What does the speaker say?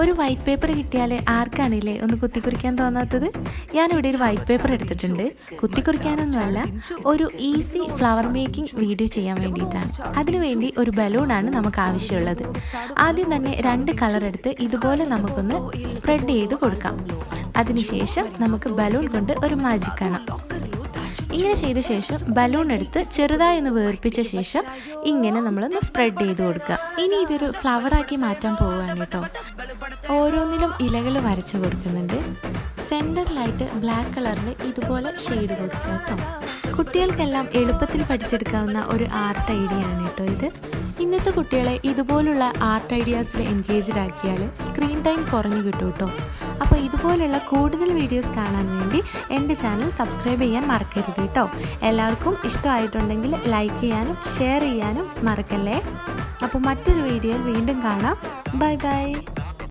ഒരു white paper കിട്ടിയാൽ ആർക്കാണില്ലേ ഒന്ന് കുത്തിക്കുറിക്കാൻ തോന്നാത്തത്? ഞാനിവിടെ ഒരു വൈറ്റ് പേപ്പർ എടുത്തിട്ടുണ്ട്. കുത്തിക്കുറിക്കാനൊന്നുമല്ല ഒരു ഈസി ഫ്ലവർ മേക്കിംഗ് വീഡിയോ ചെയ്യാൻ വേണ്ടിയിട്ടാണ്. അതിനുവേണ്ടി ഒരു ബലൂണാണ് നമുക്ക് ആവശ്യമുള്ളത്. ആദ്യം തന്നെ രണ്ട് കളർ എടുത്ത് ഇതുപോലെ നമുക്കൊന്ന് സ്പ്രെഡ് ചെയ്ത് കൊടുക്കാം. അതിനുശേഷം നമുക്ക് ബലൂൺ കൊണ്ട് ഒരു മാജിക് കാണാം. ഇങ്ങനെ ചെയ്ത ശേഷം ബലൂൺ എടുത്ത് ചെറുതായി ഒന്ന് വേർപ്പിച്ച ശേഷം ഇങ്ങനെ നമ്മളൊന്ന് സ്പ്രെഡ് ചെയ്ത് കൊടുക്കുക. ഇനി ഇതൊരു ഫ്ലവറാക്കി മാറ്റാൻ പോവുകയാണ് കേട്ടോ. ഓരോന്നിലും ഇലകൾ വരച്ചു കൊടുക്കുന്നുണ്ട്. സെന്ററിലായിട്ട് ബ്ലാക്ക് കളറിൽ ഇതുപോലെ ഷെയ്ഡ് കൊടുക്കുക കേട്ടോ. കുട്ടികൾക്കെല്ലാം എളുപ്പത്തിൽ പഠിച്ചെടുക്കാവുന്ന ഒരു ആർട്ട് ഐഡിയ ആണ് കേട്ടോ ഇത്. ഇന്നത്തെ കുട്ടികളെ ഇതുപോലുള്ള ആർട്ട് ഐഡിയാസിൽ എൻഗേജ്ഡ് ആക്കിയാൽ സ്ക്രീൻ ടൈം കുറഞ്ഞു കിട്ടും കേട്ടോ. അപ്പോൾ ഇതുപോലുള്ള കൂടുതൽ വീഡിയോസ് കാണാൻ വേണ്ടി എന്റെ ചാനൽ സബ്സ്ക്രൈബ് ചെയ്യാൻ മറക്കരുത് കേട്ടോ. എല്ലാവർക്കും ഇഷ്ടമായിട്ടുണ്ടെങ്കിൽ ലൈക്ക് ചെയ്യാനും ഷെയർ ചെയ്യാനും മറക്കല്ലേ? അപ്പോൾ മറ്റൊരു വീഡിയോയിൽ വീണ്ടും കാണാം. Bye bye.